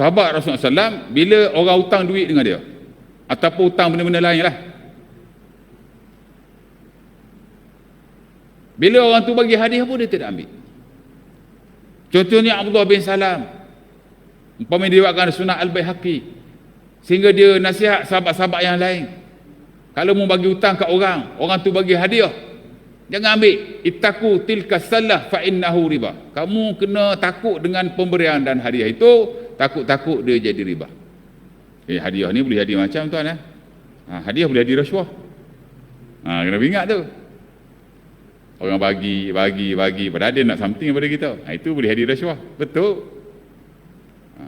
sahabat Rasulullah SAW bila orang hutang duit dengan dia ataupun hutang benda-benda lain lah bila orang tu bagi hadiah pun dia tidak ambil contohnya Abdullah bin Salam umpama dia buatkan sunnah Al-Bayhaqi sehingga dia nasihat sahabat-sahabat yang lain kalau mau bagi hutang kat orang orang tu bagi hadiah Jangan ambil. Itaku tilka salah fa innahu riba. Kamu kena takut dengan pemberian dan hadiah itu, takut-takut dia jadi riba. Eh hadiah ni boleh hadiah macam tuan eh. Ha, hadiah boleh hadiah rasuah. Ha, kena ingat tu. Orang bagi, bagi, bagi. Padahal dia nak something daripada kita. Ha, itu boleh hadiah rasuah. Betul. Ha,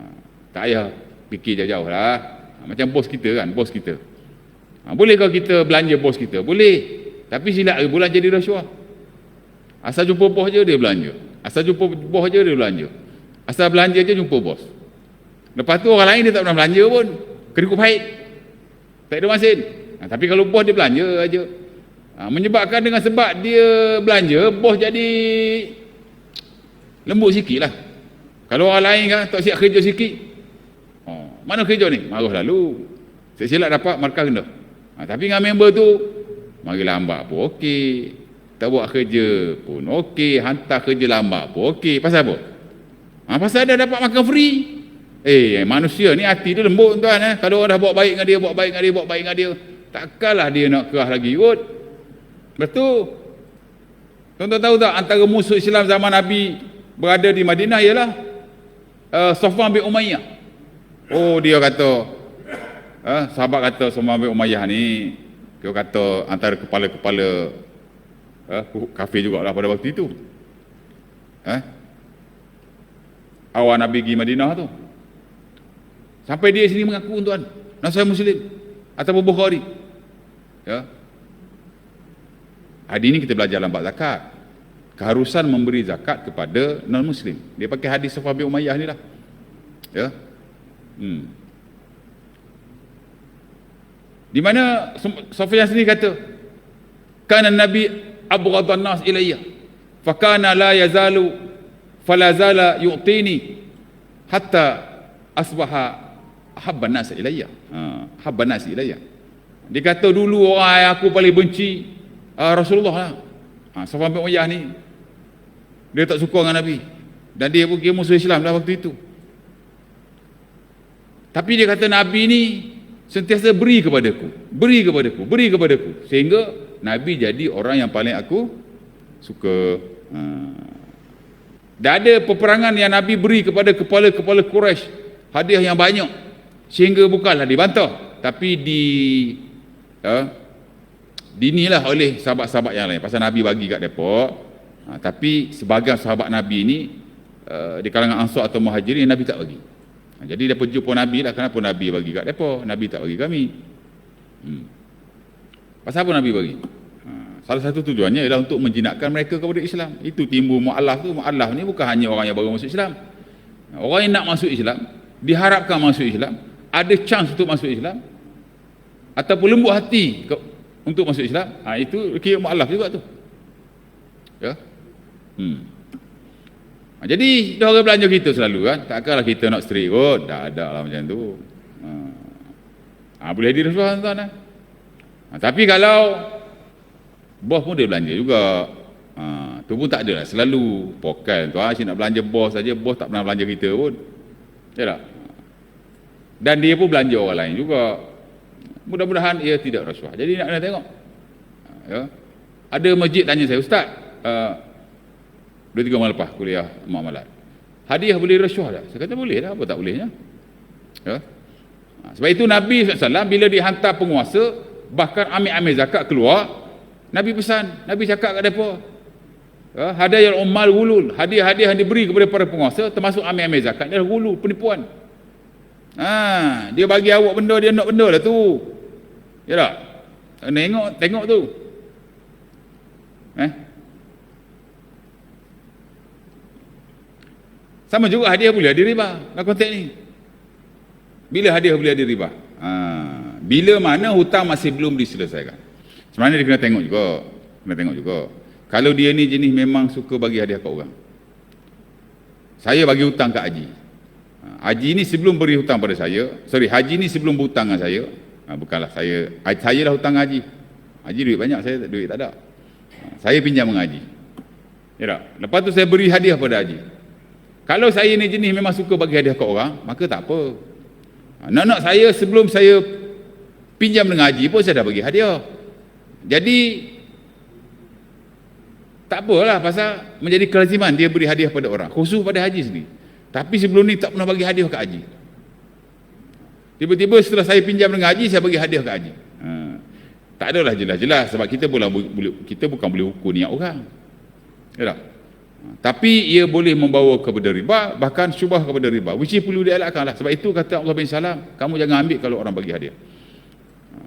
tak payah fikir jauh-jauh lah. Ha, macam bos kita kan, bos kita. Ha, boleh kalau kita belanja bos kita? Boleh. Tapi silap bulan jadi rasuah. Asal jumpa bos je dia belanja. Asal jumpa bos je dia belanja. Asal belanja je jumpa bos. Lepas tu orang lain dia tak pernah belanja pun. Kedikup haid. Tak ada masin. Ha, tapi kalau bos dia belanja aja. Ha, menyebabkan dengan sebab dia belanja, bos jadi lembut sikit lah. Kalau orang lain kan tak siap kerja sikit. Oh, mana kerja ni? Marah lalu. Saya silap dapat markah rendah. Ha, tapi dengan member tu, Mari lambat pun okey. Tak buat kerja pun okey. Hantar kerja lambat pun okey. Pasal apa? Ha, pasal dia dapat makan free. Eh, manusia ni hati dia lembut tuan. Eh. Kalau orang dah buat baik dengan dia, buat baik dengan dia, buat baik dengan dia. Takkanlah dia nak kerah lagi kot. Betul. Tuan-tuan tahu tak antara musuh Islam zaman Nabi berada di Madinah ialah uh, Sofwan bin Umayyah. Oh dia kata, uh, sahabat kata Sofwan bin Umayyah ni dia kata antara kepala-kepala eh, kafir juga lah pada waktu itu. Eh? Awal Nabi pergi Madinah tu. Sampai dia sini mengaku tuan. Nak saya Muslim. Atau Bukhari. Ya. Hari ini kita belajar lambat zakat. Keharusan memberi zakat kepada non-Muslim. Dia pakai hadis Safah bin Umayyah ni lah. Ya. Hmm. Di mana Sufyan sendiri kata, "Kana Nabi abghadhan nas ilayya, fa kana la yazalu fala zala yu'tini hatta asbaha habban nas ilayya." Ha, habban nas ilayya. Dia kata dulu orang yang aku paling benci uh, Rasulullah lah. Ha, Sufyan bin Umayyah ni dia tak suka dengan Nabi dan dia pun kira musuh Islam dah waktu itu. Tapi dia kata Nabi ni sentiasa beri kepadaku beri kepadaku beri kepadaku sehingga Nabi jadi orang yang paling aku suka ha. dan ada peperangan yang Nabi beri kepada kepala-kepala Quraisy hadiah yang banyak sehingga bukanlah dibantah tapi di uh, dinilah oleh sahabat-sahabat yang lain pasal Nabi bagi kat mereka ha, tapi sebagian sahabat Nabi ini uh, di kalangan Ansar atau Muhajirin Nabi tak bagi Ha, jadi dia jumpa Nabi lah. Kenapa Nabi bagi kat mereka? Nabi tak bagi kami. Hmm. Pasal apa Nabi bagi? Ha, salah satu tujuannya ialah untuk menjinakkan mereka kepada Islam. Itu timbul mu'alaf tu. Mu'alaf ni bukan hanya orang yang baru masuk Islam. Orang yang nak masuk Islam, diharapkan masuk Islam, ada chance untuk masuk Islam, ataupun lembut hati ke, untuk masuk Islam, ha, itu kira mu'alaf juga tu. Ya? Hmm. Ha, jadi dia orang belanja kita selalu kan. Takkanlah kita nak straight kot. Tak ada lah macam tu. Ha. ha boleh hadir rasuah tuan eh? ha, Tapi kalau bos pun dia belanja juga. Ha, tu pun tak ada lah. Selalu pokan tu. Ha, nak belanja bos saja. Bos tak pernah belanja kita pun. Ya tak? Dan dia pun belanja orang lain juga. Mudah-mudahan ia tidak rasuah. Jadi nak kena tengok. Ya. Ada masjid tanya saya, Ustaz, uh, Dua tiga malam lepas kuliah muamalat. Hadiah boleh rasuah tak? Saya kata boleh lah. Apa tak bolehnya? Ya? Ha, sebab itu Nabi SAW bila dihantar penguasa, bahkan ambil-ambil zakat keluar, Nabi pesan, Nabi cakap kat mereka, ya, hadiah yang umal wulul, hadiah-hadiah yang diberi kepada para penguasa, termasuk ambil-ambil zakat, dia wulul, penipuan. Ha, dia bagi awak benda, dia nak benda lah tu. Ya tak? Tengok, tengok tu. Eh? Sama juga hadiah boleh ada riba dalam konteks ni. Bila hadiah boleh ada riba? Ha, bila mana hutang masih belum diselesaikan. Sebenarnya dia kena tengok juga. Kena tengok juga. Kalau dia ni jenis memang suka bagi hadiah ke orang. Saya bagi hutang ke Haji. Ha, haji ni sebelum beri hutang pada saya, sorry, haji ni sebelum berhutang dengan saya, ha, bukanlah saya, saya lah hutang haji. Haji duit banyak, saya duit tak ada. Ha, saya pinjam dengan haji. Ya tak? Lepas tu saya beri hadiah pada haji. Kalau saya ni jenis memang suka bagi hadiah ke orang, maka tak apa. Ha, nak-nak saya sebelum saya pinjam dengan haji pun saya dah bagi hadiah. Jadi tak apalah pasal menjadi kelaziman dia beri hadiah pada orang khusus pada haji sendiri tapi sebelum ni tak pernah bagi hadiah ke haji. Tiba-tiba setelah saya pinjam dengan haji saya bagi hadiah ke haji. Ha. tak adalah jelas-jelas sebab kita boleh, kita bukan boleh ukur niat orang. Ya tak? Ha. tapi ia boleh membawa kepada riba bahkan syubah kepada riba. Which is perlu dielakkan lah. Sebab itu kata Allah bin Salam kamu jangan ambil kalau orang bagi hadiah. Ha.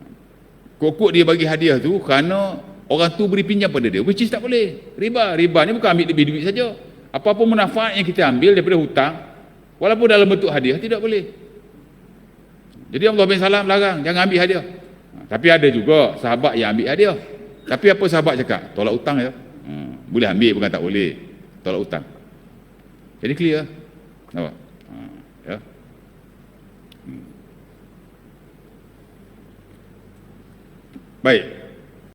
kokok dia bagi hadiah tu kerana orang tu beri pinjam pada dia which is tak boleh. Riba. Riba ni bukan ambil lebih duit saja apa-apa manfaat yang kita ambil daripada hutang walaupun dalam bentuk hadiah tidak boleh. Jadi Allah bin Salam larang jangan ambil hadiah. Ha, tapi ada juga sahabat yang ambil hadiah. Tapi apa sahabat cakap? Tolak hutang ya. Hmm, boleh ambil bukan tak boleh. Tolak hutang. Jadi clear? Nampak? Ha, ya. Hmm. baik